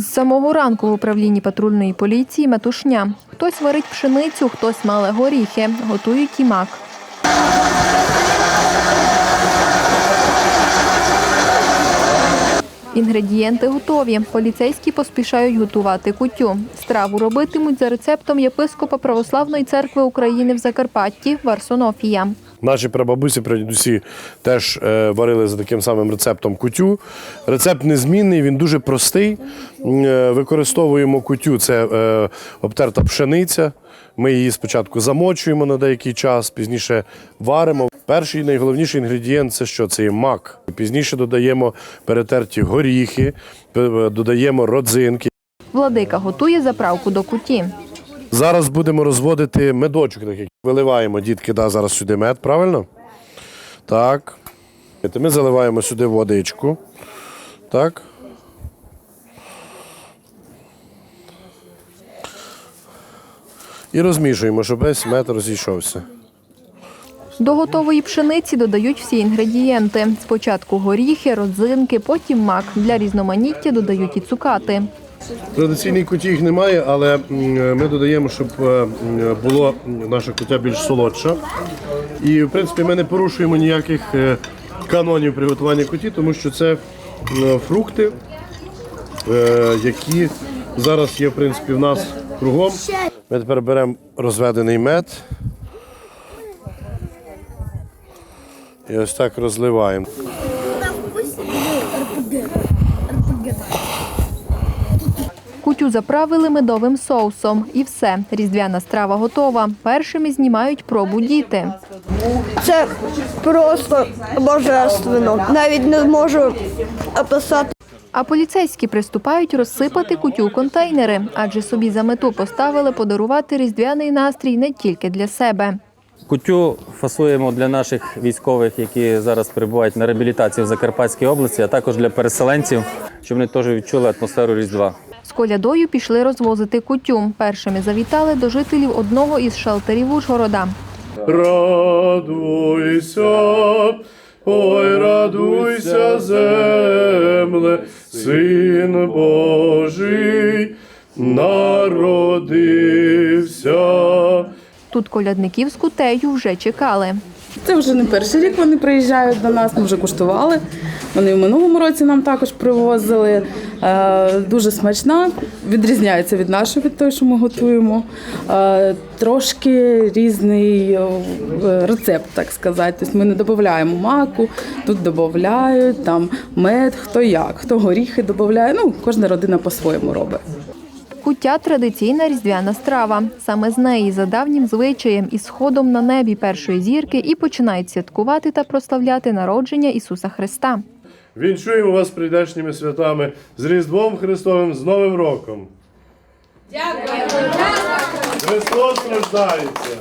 З самого ранку в управлінні патрульної поліції метушня. Хтось варить пшеницю, хтось мале горіхи, готують і мак. Інгредієнти готові. Поліцейські поспішають готувати кутю. Страву робитимуть за рецептом єпископа Православної церкви України в Закарпатті Варсонофія. Наші прабабусі, прадідусі теж е, варили за таким самим рецептом кутю. Рецепт незмінний, він дуже простий. Е, Використовуємо кутю, це е, обтерта пшениця. Ми її спочатку замочуємо на деякий час, пізніше варимо. Перший найголовніший інгредієнт це що? Це є мак. Пізніше додаємо перетерті горіхи, додаємо родзинки. Владика готує заправку до куті. Зараз будемо розводити медочок такий. Виливаємо, дітки, да, зараз сюди мед, правильно? Так. Ми заливаємо сюди водичку. Так. І розмішуємо, щоб весь мед розійшовся. До готової пшениці додають всі інгредієнти. Спочатку горіхи, родзинки, потім мак. Для різноманіття додають і цукати. Традиційний куті їх немає, але ми додаємо, щоб е, було наша кутя більш солодша. І в принципі ми не порушуємо ніяких е, канонів приготування куті, тому що це фрукти, е, які зараз є в принципі в нас кругом. Ми тепер беремо розведений мед. І ось так розливаємо. Кутю заправили медовим соусом. І все, різдвяна страва готова. Першими знімають пробу діти. Це просто божественно. Навіть не можу описати. А поліцейські приступають розсипати кутю контейнери, адже собі за мету поставили подарувати різдвяний настрій не тільки для себе. Кутю фасуємо для наших військових, які зараз перебувають на реабілітації в Закарпатській області, а також для переселенців, щоб вони теж відчули атмосферу Різдва. З колядою пішли розвозити кутю. Першими завітали до жителів одного із шелтерів Ужгорода. Радуйся, ой, радуйся, земле, син Божий народився. Тут колядників з кутею вже чекали. Це вже не перший рік вони приїжджають до нас, ми вже куштували. Вони в минулому році нам також привозили. Е, Дуже смачна, відрізняється від нашої, від того, що ми готуємо. Е, Трошки різний е, рецепт, так сказати. Тобто ми не додаємо маку, тут додають там мед, хто як, хто горіхи додає. Ну, кожна родина по-своєму робить. Куття – традиційна різдвяна страва. Саме з неї за давнім звичаєм і сходом на небі першої зірки і починають святкувати та прославляти народження Ісуса Христа. Вінчуємо вас прийдешніми святами з Різдвом Христовим, з Новим роком. Дякую! Христос рождається!